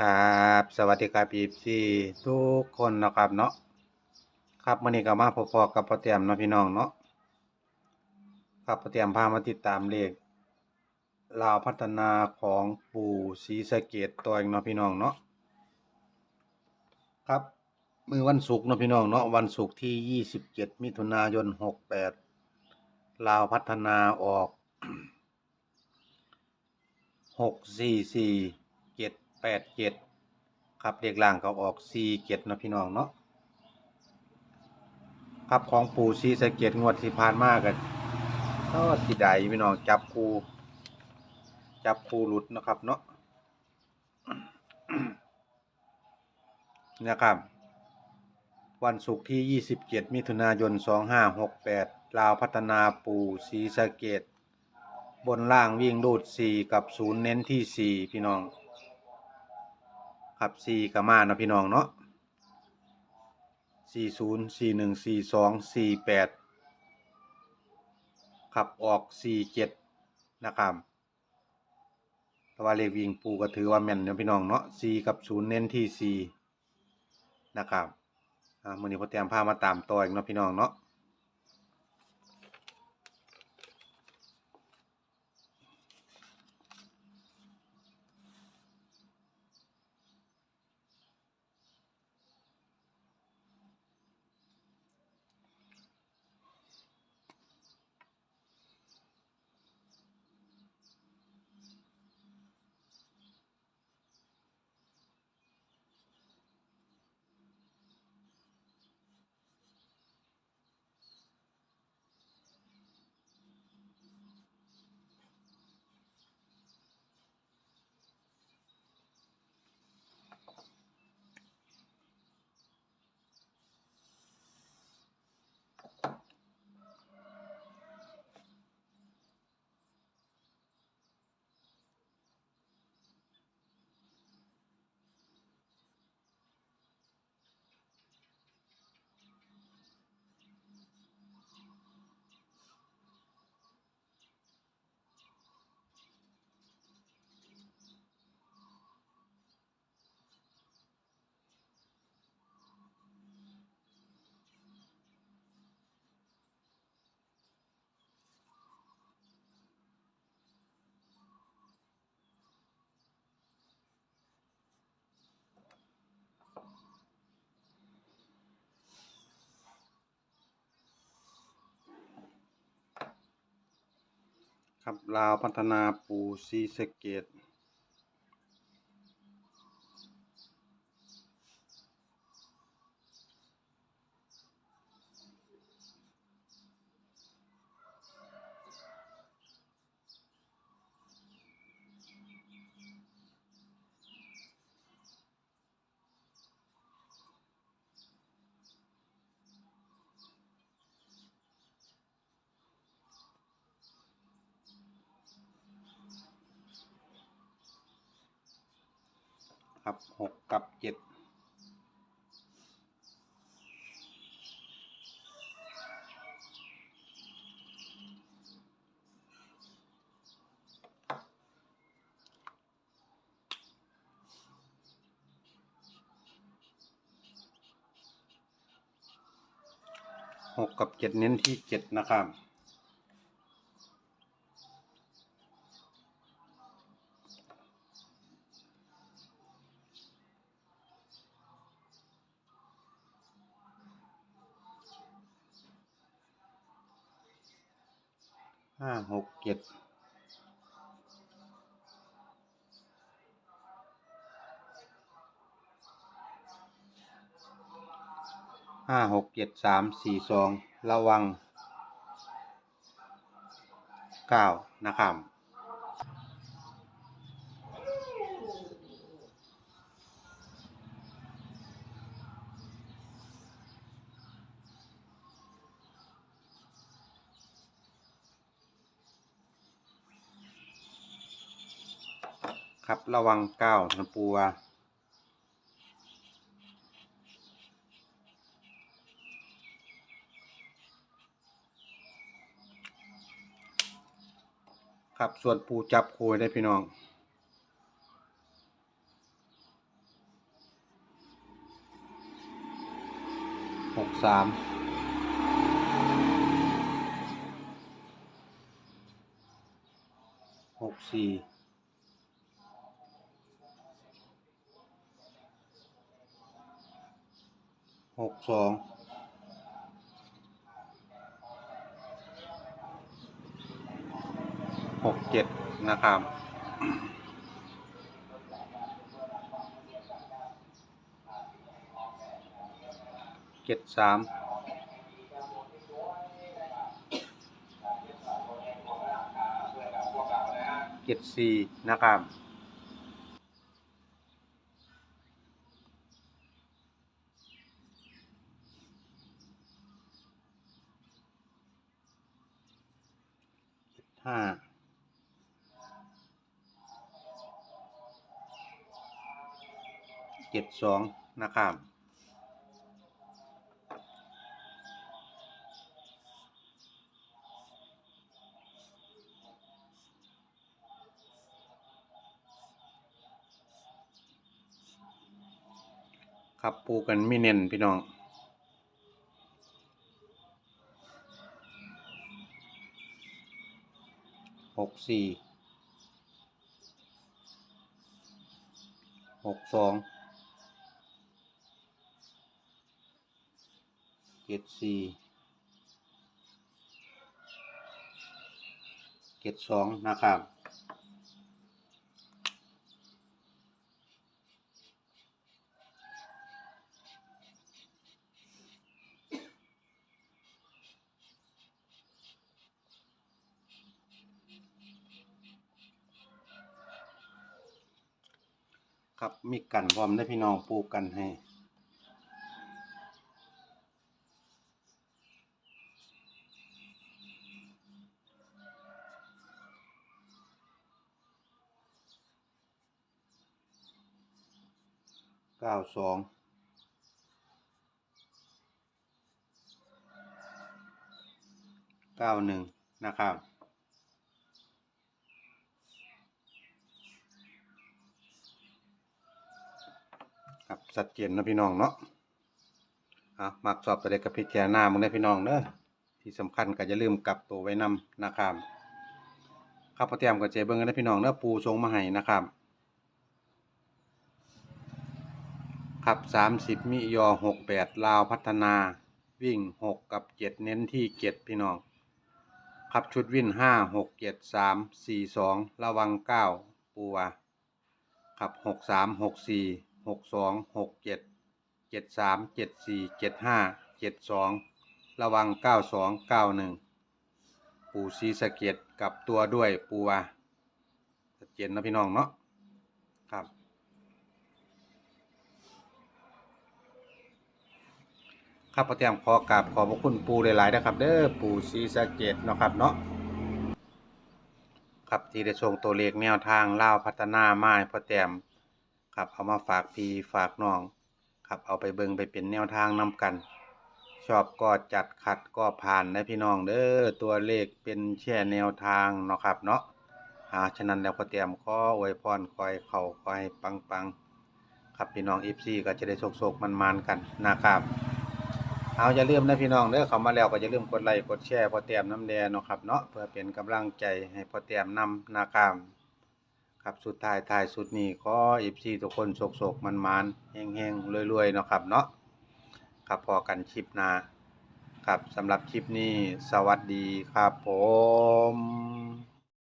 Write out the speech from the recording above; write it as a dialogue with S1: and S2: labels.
S1: ครับสวัสดีครับพี่ซีทุกคนนะครับเนาะครับมื้อนี้ก็มาพบๆกับพอเตรียมเนาะพี่น้องเนาะครับพอเตรียมพามาติดตามเลขลาวพัฒนาของปู่ศรีสะเกษตัวเองเนาะพี่น้องเนาะครับมือวันศุกร์เนาะพี่น้องเนาะวันศุกร์ที่ 27 มิถุนายน 68 ลาวพัฒนาออกหกสี่สี่ แปดเจ็ดครับเลขล่างก็ออกสี่เจ็ดนะพี่น้องเนาะครับของปู่ซีสะเก็ดงวดที่ผ่านมากันก็สิได้พี่น้องจับคูจับคูหลุดนะครับเนาะนะครับ วันศุกร์ที่ 27 มิถุนายน 2568 ลาวพัฒนาปู่ศรีสะเกดบนล่างวิ่งรูด 4 กับ 0 เน้นที่ 4 พี่น้อง ครับ4กับมาเนาะพี่น้องเนาะ40 41 42 48ขับออก47นะครับแต่ว่าเลขวิ่งปูก็ถือว่าแม่นเนาะพี่น้องเนาะ4กับ0เน้นที่4นะครับอ่ามือนี้พ่อแต้มพามาตามต่ออีกเนาะพี่น้องเนาะ ครับลาวพัฒนาปูซีสเกต ครับหกกับเจ็ดหกกับเจ็ดเน้นที่เจ็ดนะครับ ห้าหกเจ็ดห้าหกเจ็ดสามสี่สองระวังเก้านะครับ ครับระวังเก้าทันปัวครับส่วนปูจับโคยได้พี่น้องหกสามหกสี่ กสองหกเจ็ดนะครับเจ็ดสามเจ็ดสี่นะครับ ห้าเจ็ดสองนะครับครับปูกันไม่เน้นพี่น้อง หกสี่หกสองเจ็ดสี่เจ็ดสองนะครับ ครับมีกันพร้อมได้พี่น้องปลูกกันให้เก้าสองเก้าหนึ่งนะครับ ครับชัดเจนนะพี่น้องเนาะเอามักสอบตัวเด็กกับพิจารณามึงได้พี่น้องเด้อที่สำคัญก็อย่าลืมกลับตัวไว้นำนะครับครับพเตรียมกับเจเบิ้งกันนะพี่น้องเด้อปูทรงมาให้นะครับครับสามสิบมิยอหกแปดลาวพัฒนา วิ่งหกกับเจ็ดเน้นที่เจ็ดพี่น้องครับชุดวิ่นห้าหกเจ็ดสามสี่สองระวังเก้าปูวาครับหกสามหกสี่ หกสองหกเจ็ดเจ็ดสามเจ็ดสี่เจ็ดห้าเจ็ดสองระวังเก้าสองเก้าหนึ่งปูซีสะเก็ดกับตัวด้วยปูวาชัดเจนนะพี่น้องเนาะครับครับพเตรียมขอกราบขอบพระคุณปูหลายๆนะครับ เด้อปูซีสะเกตเนาะครับเนาะครับที่ได้ส่งตัวเลขแนวทางเล่าพัฒนามาให้พอเตรียม ครับเอามาฝากพี่ฝากน้อง ครับเอาไปเบิงไปเป็นแนวทางนำกัน ชอบก็จัดขัดก็ผ่านนะพี่น้องเด้อตัวเลขเป็นแช่แนวทางเนาะครับเนาะหาฉะนั้นแล้วพอเตรียมข้ออวยพรคอยเข่าคอยปังๆครับพี่น้อง FC ก็จะได้โศกๆมันๆกันนะครับเอาอย่าลืมนะพี่น้องเด้อเข้ามาแล้วก็อย่าลืมกดไลค์กดแชร์พอเตรียมน้ำแดงเนาะครับเนาะเพื่อเป็นกำลังใจให้พอเตรียมนำนาคาม ครับสุดท้ายท้ายสุดนี้ขออิฟซีทุกคนโศกโศกมันมันเฮงๆรวยๆเนาะครับเนาะครับพอกันคลิปหน้าครับสำหรับคลิปนี้สวัสดีครับผม